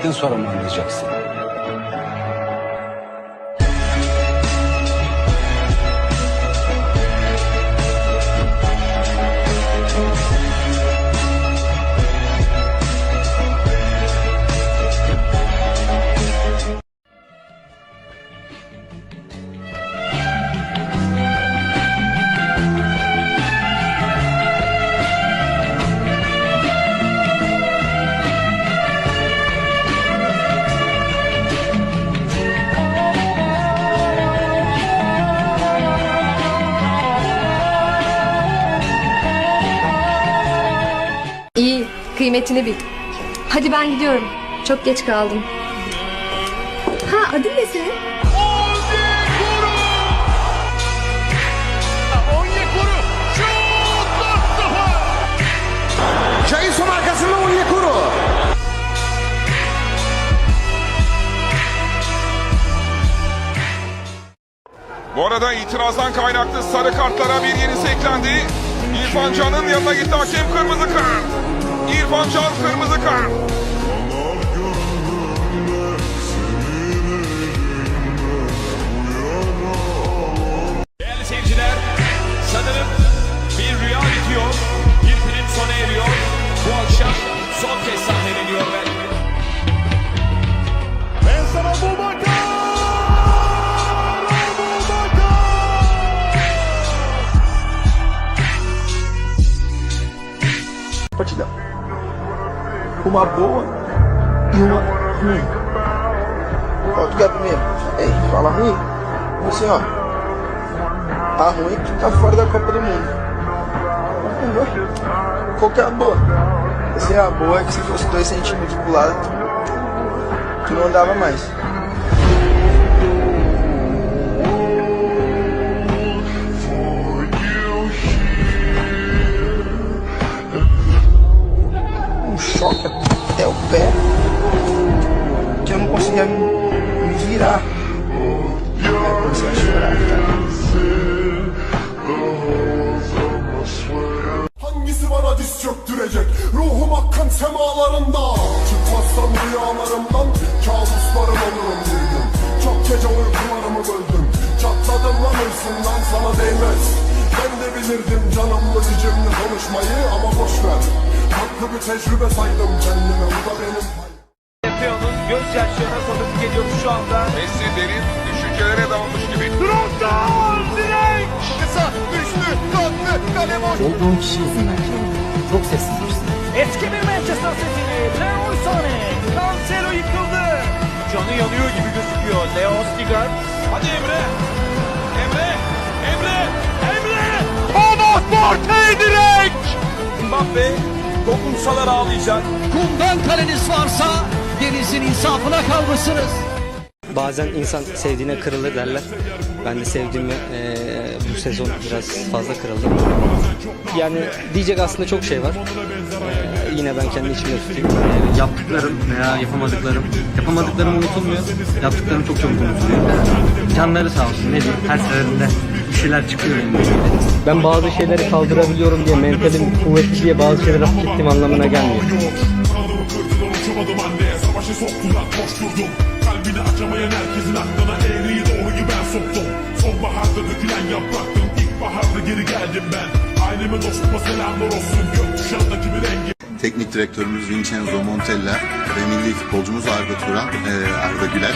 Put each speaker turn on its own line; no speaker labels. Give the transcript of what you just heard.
Kaybettikten sonra mı anlayacaksın?
Kıymetini bil. Hadi ben gidiyorum. Çok geç kaldım. Ha, adın ne senin?
4-0.
Jailson arkasında Onyekuru.
Bu arada itirazdan kaynaklı sarı kartlara bir yenisi eklendi. İrfan Can'ın yanına gitti hakem kırmızı kart. İrfan Can kırmızı kart.
Değerli seyirciler, sanırım bir rüya bitiyor. Bir film sona eriyor. Bu akşam son kez sahneleniyor belki. Ben sana bu bakar!
Partida. Uma boa e uma ruim. Ó, tu quer primeiro? Ei, fala ruim. Você, ó. A ruim é que tá fora da Copa do Mundo. Qual que é a boa? É a boa é que se fosse dois centímetros pro lado, tu, tu não andava mais. Choque até o pé que eu não conseguia me, virar. Aí comecei a chorar.
Hangisi bana diz çöktürecek Ruhum akkan semalarında Çıkmazsam rüyalarımdan Kabuslarım olurum bir gün Çok gece uykularımı böldüm Çatladım lan hırsından sana değmez Ben de bilirdim canımlı dicimli konuşmayı Ama boş ver Haklı bir tecrübe saydım kendime Bu da benim
Efeo'nun gözyaşlarına tanık geliyor şu anda.
Messi derin düşüncelere dalmış gibi.
Trabzon direkt! Kısa, üçlü, dörtlü, kale boş.
Olduğun bence. Çok sessizmişsin.
Eski bir Manchester City'li Leroy Sané. Cancelo yıkıldı. Canı yanıyor gibi gözüküyor. Leo Stigard. Hadi Emre. Emre. Emre. Emre. Thomas Partey direkt. Mbappe dokunsalar ağlayacak.
Kumdan kaleniz varsa denizin insafına kalmışsınız.
Bazen insan sevdiğine kırılır derler. Ben de sevdiğime eee, bu sezon biraz fazla kırıldım. Yani diyecek aslında çok şey var. Eee, yine ben kendi içimde tutayım.
yaptıklarım veya yapamadıklarım, yapamadıklarım unutulmuyor, yaptıklarım çok çok unutuluyor. Canları sağ olsun ne diyeyim, her seferinde bir şeyler çıkıyor.
Ben bazı şeyleri kaldırabiliyorum diye, mentalim kuvvetli diye bazı şeyleri hak ettiğim anlamına gelmiyor.
Soktular koşturdum Kalbini açamayan herkesin aklına eğriyi doğruyu ben soktum Sonbaharda dökülen yapraktım İlkbaharda geri geldim ben Aileme dostuma selamlar olsun Gökkuşağındaki bir rengi
Teknik direktörümüz Vincenzo Montella ve milli futbolcumuz Arda Turan, Arda Güler